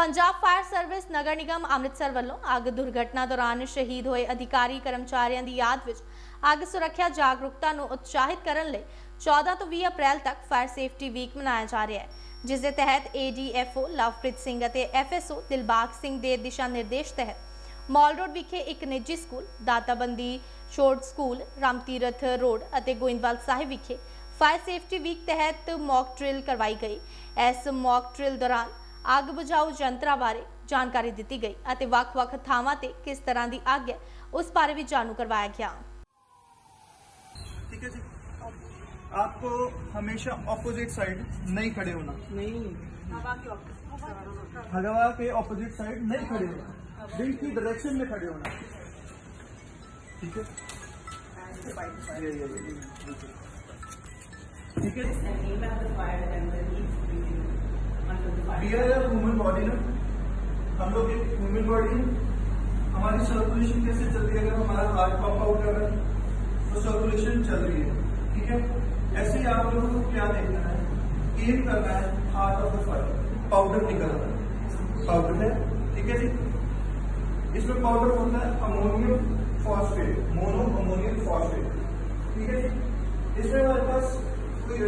Punjab fire service Nagar Nigam Amritsar ਵੱਲੋਂ ਅੱਗ ਦੁਰਘਟਨਾ ਦੌਰਾਨ ਸ਼ਹੀਦ ਹੋਏ ਅਧਿਕਾਰੀ ਕਰਮਚਾਰੀਆਂ ਦੀ ਯਾਦ ਵਿੱਚ ਅੱਗ ਸੁਰੱਖਿਆ ਜਾਗਰੂਕਤਾ ਨੂੰ ਉਤਸ਼ਾਹਿਤ ਕਰਨ ਲਈ 14 ਤੋਂ 20 ਅਪ੍ਰੈਲ ਤੱਕ ਫਾਇਰ ਸੇਫਟੀ ਵੀਕ ਮਨਾਇਆ ਜਾ ਰਿਹਾ ਹੈ, ਜਿਸ ਦੇ ਤਹਿਤ ਏਡੀਐਫਓ ਲਵਪ੍ਰੀਤ ਸਿੰਘ ਅਤੇ ਐਫਐਸਓ ਦਿਲਬਾਗ ਸਿੰਘ ਦੇ ਦਿਸ਼ਾ ਨਿਰਦੇਸ਼ ਤਹਿਤ ਮਾਲ ਰੋਡ ਵਿਖੇ ਇੱਕ ਨਿੱਜੀ ਸਕੂਲ, ਦਾਤਾਬੰਦੀ ਸ਼ੋਰਟ ਸਕੂਲ, ਰਾਮਤੀਰਥ ਰੋਡ ਅਤੇ ਗੋਇੰਦਵਾਲ ਸਾਹਿਬ ਵਿਖੇ ਫਾਇਰ ਸੇਫਟੀ ਵੀਕ ਤਹਿਤ ਮੌਕ ਡਰਿਲ ਕਰਵਾਈ ਗਈ। ਇਸ ਮੌਕ ਡਰਿਲ ਦੌਰਾਨ ਅੱਗ ਬੁਝਾਊ ਯੰਤਰਾਂ ਬਾਰੇ ਜਾਣਕਾਰੀ ਦਿੱਤੀ ਗਈ ਅਤੇ ਵੱਖ-ਵੱਖ ਥਾਵਾਂ ਤੇ ਕਿਸ ਤਰ੍ਹਾਂ ਦੀ ਅੱਗ ਹੈ ਉਸ ਬਾਰੇ ਵੀ ਜਾਣੂ ਕਰਵਾਇਆ ਗਿਆ ठीक है जी आपको हमेशा ऑपोजिट साइड नहीं खड़े होना नहीं हवा के ऑपोजिट साइड नहीं खड़े होना दिल की डायरेक्शन में खड़े होना ठीक है ये ये ये ये, ठीक है We Are a human body ना। हम लोग एक ह्यूमन बॉडी हमारी सर्कुलेशन कैसे चल रही है? अगर हमारा हार्ट पंप आउट कर रहा है तो सर्कुलेशन चल रही है, ठीक है? ऐसे ही आप लोगों को क्या देखना है? एम करना है heart of the fire powder निकल रहा है पाउडर है ठीक है जी? इसमें पाउडर होता है ammonium phosphate mono ammonium phosphate ठीक है जी? इसमें हमारे पास कोई